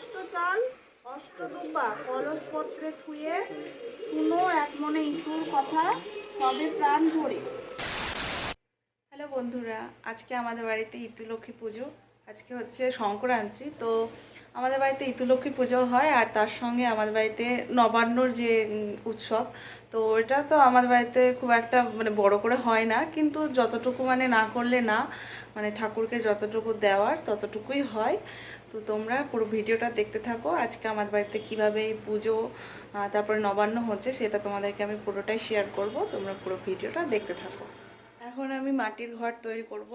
অষ্টচাল অষ্টদুব্বা কলসপত্রে থুয়ে শুনো এক মনে কথা, সবে প্রাণ ভরে। হ্যালো বন্ধুরা, আজকে আমাদের বাড়িতে ইতুলক্ষ্মী পুজো, আজকে হচ্ছে সংক্রান্তি, তো আমাদের বাড়িতে ইতুলক্ষ্মী পুজো হয় আর তার সঙ্গে আমাদের বাড়িতে নবান্নর যে উৎসব, তো এটা তো আমাদের বাড়িতে খুব একটা মানে বড় করে হয় না, কিন্তু যতটুকু মানে না করলে না মানে ঠাকুরকে যতটুকু দেওয়ার ততটুকুই হয়। তো তোমরা পুরো ভিডিওটা দেখতে থাকো। আজকে আমার বাড়িতে কীভাবে এই পুজো তারপর নবান্ন হচ্ছে সেটা তোমাদেরকে আমি পুরোটাই শেয়ার করব। তোমরা পুরো ভিডিওটা দেখতে থাকো। এখন আমি মাটির ঘর তৈরি করব।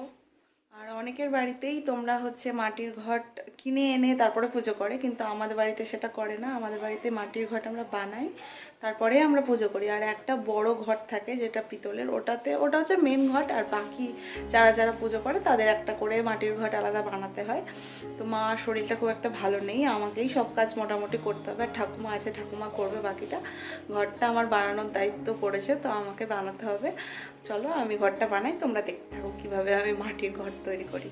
আর অনেকের বাড়িতেই তোমরা হচ্ছে মাটির ঘট কিনে এনে তারপরে পুজো করে, কিন্তু আমাদের বাড়িতে সেটা করে না। আমাদের বাড়িতে মাটির ঘট আমরা বানাই, তারপরে আমরা পুজো করি। আর একটা বড় ঘট থাকে যেটা পিতলের, ওটাতে, ওটা হচ্ছে মেন ঘট, আর বাকি যারা যারা পুজো করে তাদের একটা করে মাটির ঘট আলাদা বানাতে হয়। তো মা শরীরটা খুব একটা ভালো নেই, আমাকেই সব কাজ মোটামুটি করতে হবে। আর ঠাকুমা আছে, ঠাকুমা করবে বাকিটা। ঘরটা আমার বানানোর দায়িত্ব পড়েছে, তো আমাকে বানাতে হবে। চলো আমি ঘরটা বানাই, তোমরা দেখতে থাকো কীভাবে আমি মাটির ঘর তৈরি করি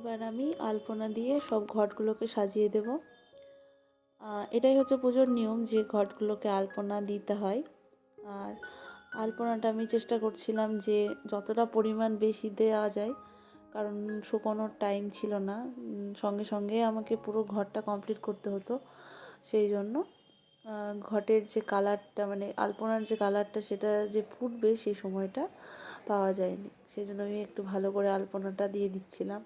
এবার আমি আলপনা দিয়ে সব ঘটগুলোকে সাজিয়ে দেব। এটাই হচ্ছে পুজোর নিয়ম যে ঘটগুলোকে আলপনা দিতে হয়। আর আলপনাটা আমি চেষ্টা করছিলাম যে যতটা পরিমাণ বেশি দেওয়া যায়, কারণ শুকোনোর টাইম ছিল না। সঙ্গে সঙ্গে আমাকে পুরো ঘরটা কমপ্লিট করতে হতো সেই জন্য। ঘটের যে কালারটা মানে আলপনার যে কালারটা সেটা যে ফুটবে সেই সময়টা পাওয়া যায়নি। সেই জন্য আমি একটু ভালো করে আলপনাটা দিয়ে দিচ্ছিলাম।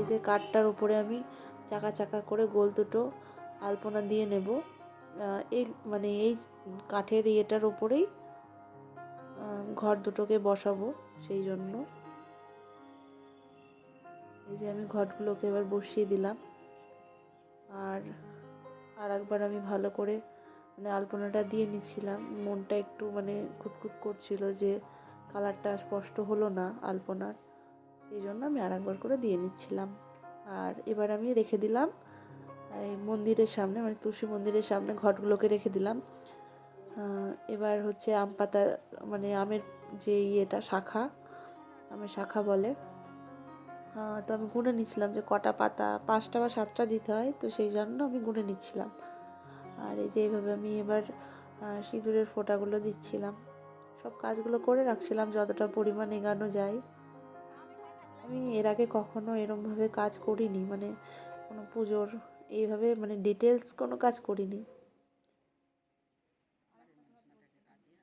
এই যে কাঠটার উপরে আমি চাকা চাকা করে গোল দুটো আলপনা দিয়ে নেব। এই মানে এই কাঠের ইয়েটার উপরেই ঘর দুটোকে বসাবো সেই জন্য। এই যে আমি ঘরগুলোকে এবার বসিয়ে দিলাম। আর আর একবার আমি ভালো করে মানে আলপনাটা দিয়ে নিচ্ছিলাম। মনটা একটু মানে খুঁতখুত করছিল যে কালারটা স্পষ্ট হলো না আলপনার। সেই জন্য আমি আর একবার করে দিয়ে নিচ্ছিলাম। আর এবার আমি রেখে দিলাম, এই মন্দিরের সামনে মানে তুলসী মন্দিরের সামনে ঘটগুলোকে রেখে দিলাম। এবার হচ্ছে আম পাতা মানে আমের যে ইয়েটা, শাখা, আমের শাখা বলে। তো আমি গুনে নিচ্ছিলাম যে কটা পাতা, পাঁচটা বা সাতটা দিতে হয়, তো সেই জন্য আমি গুনে নিচ্ছিলাম। আর এই যে এইভাবে আমি এবার সিঁদুরের ফোঁটাগুলো দিচ্ছিলাম। সব কাজগুলো করে রাখছিলাম, যতটা পরিমাণ এগানো যায়। আমি এর আগে কখনো এরমভাবে কাজ করিনি মানে কোনো পুজোর এইভাবে মানে ডিটেলস কোনো কাজ করিনি।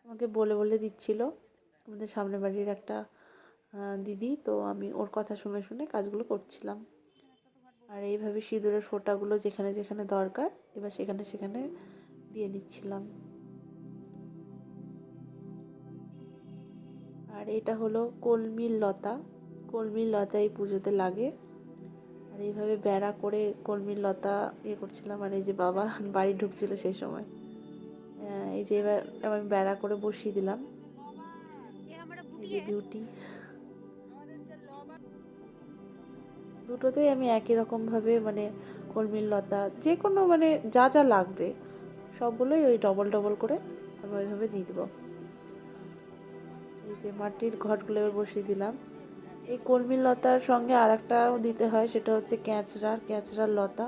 আমাকে বলে বলে দিচ্ছিল আমাদের সামনের বাড়ির একটা দিদি, তো আমি ওর কথা শুনে শুনে কাজগুলো করছিলাম। আর এইভাবে সিঁদুরের ফোঁটাগুলো যেখানে যেখানে দরকার, এবার সেখানে সেখানে দিয়ে নিচ্ছিলাম। আর এটা হলো কলমির লতা। কলমির লতা এই পুজোতে লাগে। আর এইভাবে বেড়া করে কলমির লতা ইয়ে করছিলাম আর এই যে বাবা বাড়ি ঢুকছিল সেই সময়। এই যে এবার আমি বেড়া করে বসিয়ে দিলাম। বিউটি দুটোতেই আমি একই রকমভাবে মানে কলমির লতা যে কোনো মানে যা যা লাগবে, সবগুলোই ওই ডবল ডবল করে আমি ওইভাবে দিয়ে দেবো। এই যে মাটির ঘটগুলো এবার বসিয়ে দিলাম। এই কলমির লতার সঙ্গে আর একটাও দিতে হয়, সেটা হচ্ছে ক্যাঁচড়ার ক্যাঁচড়ার লতা।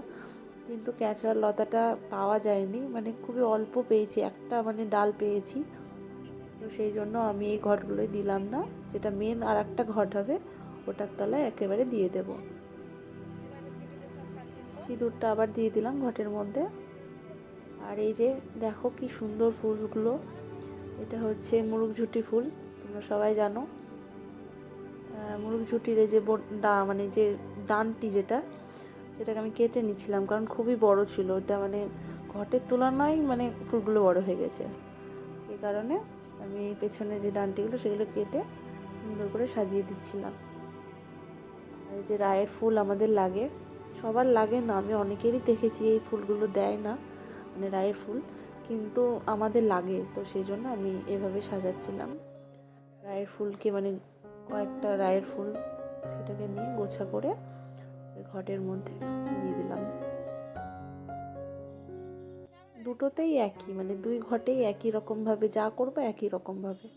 কিন্তু ক্যাঁচড়ার লতাটা পাওয়া যায়নি মানে খুবই অল্প পেয়েছি, একটা মানে ডাল পেয়েছি। তো সেই জন্য আমি এই ঘটগুলোই দিলাম না, যেটা মেন আর একটা ঘট হবে, ওটার তলায় একেবারে দিয়ে দেব। সিঁদুরটা আবার দিয়ে দিলাম ঘটের মধ্যে। আর এই যে দেখো কি সুন্দর ফুলগুলো, এটা হচ্ছে মুরুগঝুটি ফুল, তোমরা সবাই জানো। আহ, মুরুগঝুটির এই যে ডা মানে যে ডানটি যেটা সেটাকে আমি কেটে নিচ্ছিলাম কারণ খুবই বড় ছিল। ওটা মানে ঘটের তুলনায় মানে ফুলগুলো বড় হয়ে গেছে। সেই কারণে আমি পেছনে যে ডানটিগুলো সেগুলো কেটে সুন্দর করে সাজিয়ে দিচ্ছিলাম। আর এই যে রায়ের ফুল আমাদের লাগে সবার লাগে না আমি অনেকেরই দেখেছি এই ফুলগুলো দেয় না মানে রায়ের ফুল কিন্তু আমাদের লাগে তো সেই জন্য আমি এভাবে সাজাচ্ছিলাম। রায়ের ফুলকে মানে কয়েকটা রায়ের ফুল সেটাকে নিয়ে গোছা করে ওই ঘটের মধ্যে দিয়ে দিলাম। দুটোতেই একই মানে দুই ঘটেই একই রকমভাবে, যা করব একই রকমভাবে।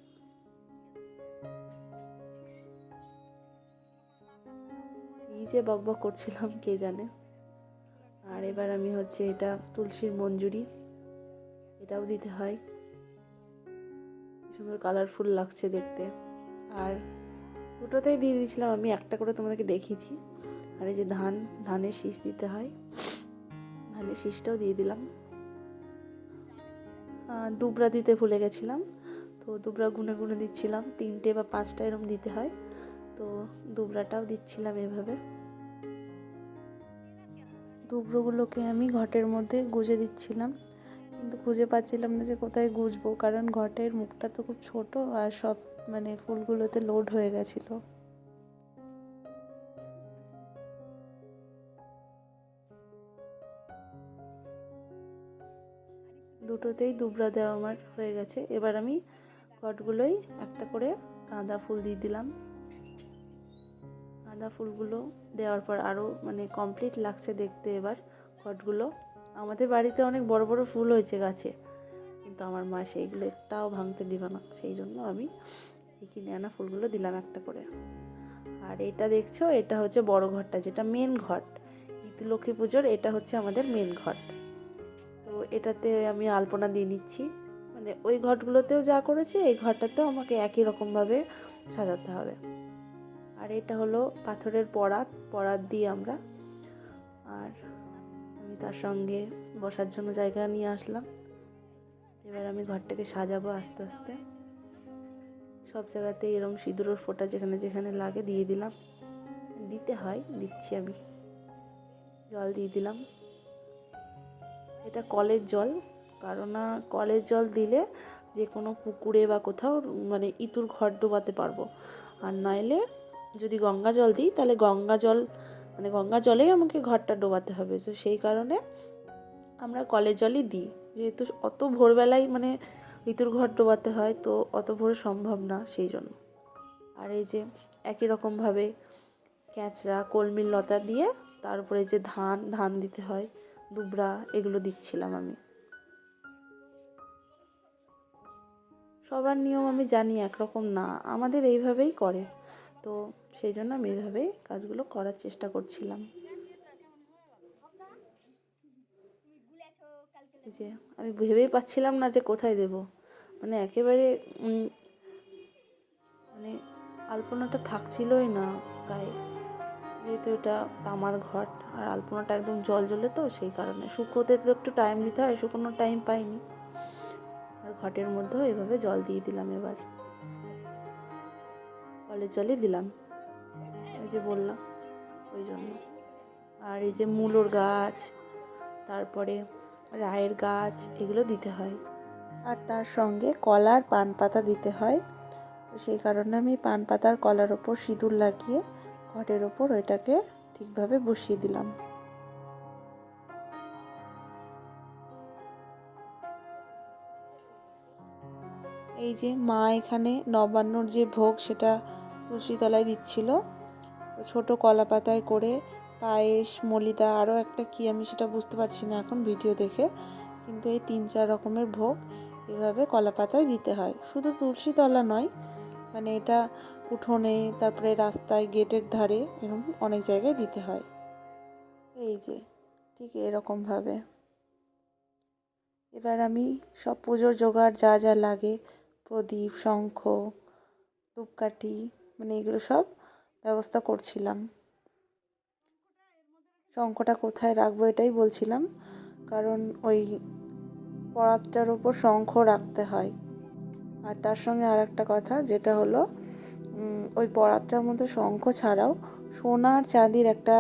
এই যে বকবক করছিলাম, কে জানে? আর এবার আমি হচ্ছে এটা তুলসীর মঞ্জুরি, এটাও দিতে হয়। সুন্দর কালারফুল লাগছে দেখতে। আর দুটোতেই দিয়ে দিয়েছিলাম, আমি একটা করে তোমাদেরকে দেখিয়েছি। আর এই যে ধান, ধানের শীষ দিতে হয়। ধানের শীষটাও দিয়ে দিলাম। দুবরা দিতে ভুলে গেছিলাম। তো দুবরা গুনে গুনে দিচ্ছিলাম। তিনটে বা পাঁচটা এরম দিতে হয়। তো দুবরাটাও দিচ্ছিলাম এভাবে। দুবরোগুলোকে আমি ঘটের মধ্যে গুজে দিচ্ছিলাম। কিন্তু খুঁজে পাচ্ছিলাম না যে কোথায় গুজবো, কারণ ঘটের মুখটা তো খুব ছোট আর সব মানে ফুলগুলোতে লোড হয়ে গেছিল। দুটোতেই দুবরা দেওয়া আমার হয়ে গেছে। এবার আমি ঘটগুলোই একটা করে গাঁদা ফুল দিয়ে দিলাম। গাঁদা ফুলগুলো দেওয়ার পর আরও মানে কমপ্লিট লাগছে দেখতে এবার ঘটগুলো আমাদের বাড়িতে অনেক বড় বড় ফুল হয়েছে গাছে, কিন্তু আমার মা সেইগুলো একটাও ভাঙতে দিবে না। সেই জন্য আমি এই কিনে আনা ফুলগুলো দিলাম একটা করে। আর এটা দেখছ, এটা হচ্ছে বড় ঘরটা, যেটা মেন ঘট লক্ষ্মী পুজোর, এটা হচ্ছে আমাদের মেন ঘট তো এটাতে আমি আলপনা দিয়ে নিচ্ছি। মানে ওই ঘটগুলোতেও যা করেছি, এই ঘরটাতেও আমাকে একই রকমভাবে সাজাতে হবে। আর এটা হলো পাথরের পরাত পরাত দিই আমরা। আর আমি তার সঙ্গে বসার জন্য জায়গা নিয়ে আসলাম। এবার আমি ঘরটাকে সাজাবো আস্তে আস্তে। সব জায়গাতে এরম সিঁদুরের ফোঁটা যেখানে যেখানে লাগে দিয়ে দিলাম। দিতে হয়, দিচ্ছি আমি। জল দিয়ে দিলাম। এটা কলের জল, কারণ কলের জল দিলে যে কোনো পুকুরে বা কোথাও মানে ইতুর ঘর ডোবাতে পারব। আর নইলে যদি গঙ্গা জল দিই, তাহলে গঙ্গা জল মানে গঙ্গা জলেই আমাকে ঘরটা ডোবাতে হবে। তো সেই কারণে আমরা কলের জলই দিই। যেহেতু অত ভোরবেলায় মানে ঋতুর ঘর ডোবাতে হয়, তো অত ভোরে সম্ভব না সেই জন্য। আর এই যে একই রকমভাবে ক্যাঁচড়া কলমির লতা দিয়ে তারপরে যে ধান ধান দিতে হয় দুবরা এগুলো দিচ্ছিলাম আমি। সবার নিয়ম আমি জানি একরকম না, আমাদের এইভাবেই করে। তো সেই জন্য আমি এইভাবেই কাজগুলো করার চেষ্টা করছিলাম। যে আমি ভেবেই পাচ্ছিলাম না যে কোথায় দেব। মানে একেবারে মানে আলপনাটা থাকছিলই না গায়ে। যেহেতু এটা তামার ঘট, আর আলপনাটা একদম জল জ্বলে তো, সেই কারণে। শুকোতে তো একটু টাইম দিতে হয়, শুকোনো টাইম পাইনি। আর ঘটের মধ্যেও এভাবে জল দিয়ে দিলাম এবার। কলের জলই দিলাম এই যে বললাম, ওই জন্য। আর এই যে মূলোর গাছ, তারপরে রায়ের গাছ এগুলো দিতে হয়। আর তার সঙ্গে কলার পান পাতা দিতে হয়। তো সেই কারণে আমি পান পাতার কলার ওপর সিঁদুর লাগিয়ে ঘটের ওপর ওইটাকে ঠিকভাবে বসিয়ে দিলাম। এই যে মা এখানে নবান্নর যে ভোগ সেটা তুলসী তলায় দিচ্ছিল। তো ছোটো কলা পাতায় করে পায়েস, মলিদা, আরও একটা কি আমি সেটা বুঝতে পারছি না এখন ভিডিও দেখে। কিন্তু এই তিন চার রকমের ভোগ এভাবে কলা পাতায় দিতে হয়। শুধু তুলসী তলা নয় মানে এটা উঠোনে, তারপরে রাস্তায়, গেটের ধারে এরকম অনেক জায়গায় দিতে হয়। এই যে, ঠিক এরকমভাবে। এবার আমি সব পুজোর জোগাড় যা যা লাগে, প্রদীপ, শঙ্খ, ধূপকাঠি মানে এগুলো সব ব্যবস্থা করছিলাম। শঙ্খটা কোথায় রাখব এটাই বলছিলাম। কারণ ওই পরাতটার ওপর শঙ্খ রাখতে হয়। আর তার সঙ্গে আর একটা কথা, যেটা হলো ওই পরাতটার মধ্যে শঙ্খ ছাড়াও সোনার চাঁদির একটা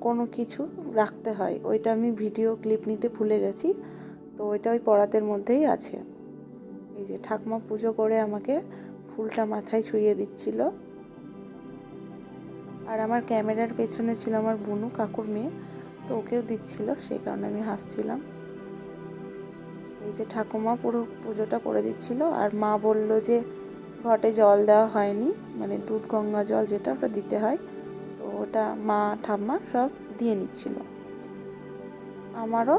কোনো কিছু রাখতে হয়। ওইটা আমি ভিডিও ক্লিপ নিতে ভুলে গেছি, তো ওইটা ওই পরাতের মধ্যেই আছে। এই যে ঠাকুমা পুজো করে আমাকে ফুলটা মাথায় ছুঁয়ে দিচ্ছিল। আর আমার ক্যামেরার পেছনে ছিল আমার বুনু, কাকুর মেয়ে, তো ওকেও দিচ্ছিল, সেই কারণে আমি হাসছিলাম। এই যে ঠাকুমা পুরো পুজোটা করে দিচ্ছিল, আর মা বলল যে ঘটে জল দেওয়া হয়নি মানে দুধ গঙ্গা জল যেটা ওটা দিতে হয়, তো ওটা মা, ঠাম্মা সব দিয়ে নিচ্ছিল। আমারও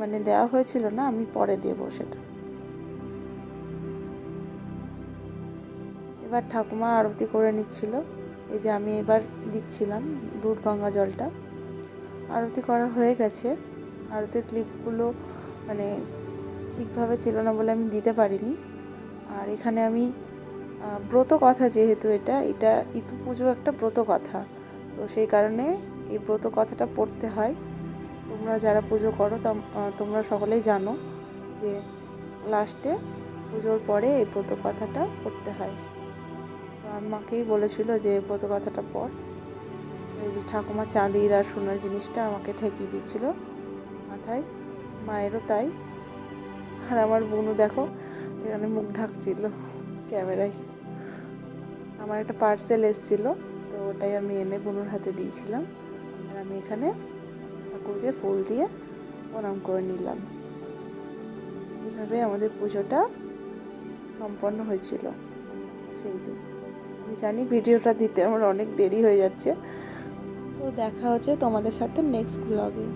মানে দেওয়া হয়েছিল না, আমি পরে দেবো সেটা। এবার ঠাকুমা আরতি করে নিচ্ছিল। এই যে আমি এবার দিচ্ছিলাম দুধ গঙ্গা জলটা। আরতি করা হয়ে গেছে। আরতির ক্লিপগুলো মানে ঠিকভাবে ছিল না বলে আমি দিতে পারিনি। আর এখানে আমি ব্রত কথা যেহেতু এটা এটা ইতু পুজো একটা ব্রত কথা। তো সেই কারণে এই ব্রত কথাটা পড়তে হয়। তোমরা যারা পুজো করো তোমরা সকলেই জানো যে লাস্টে পুজোর পরে এই ব্রত কথাটা পড়তে হয়। তো আমাকেই বলেছিল যে ব্রত কথাটা পড় এই যে ঠাকুমা চাঁদির আর সোনার জিনিসটা আমাকে ঠেকিয়ে দিচ্ছিল, মাথায়, মায়েরও তাই। আর আমার বোনও দেখো, এখানে মুখ ঢাকছিল ক্যামেরায়। আমার একটা পার্সেল এসেছিল, তো ওটাই আমি এনে বোনুর হাতে দিয়েছিলাম। আর আমি এখানে ঠাকুরকে ফুল দিয়ে প্রণাম করে নিলাম। এইভাবে আমাদের পুজোটা সম্পন্ন হয়েছিল সেই দিন। আমি জানি ভিডিওটা দিতে আমার অনেক দেরি হয়ে যাচ্ছে। তো দেখা হচ্ছে তোমাদের সাথে নেক্সট ব্লগে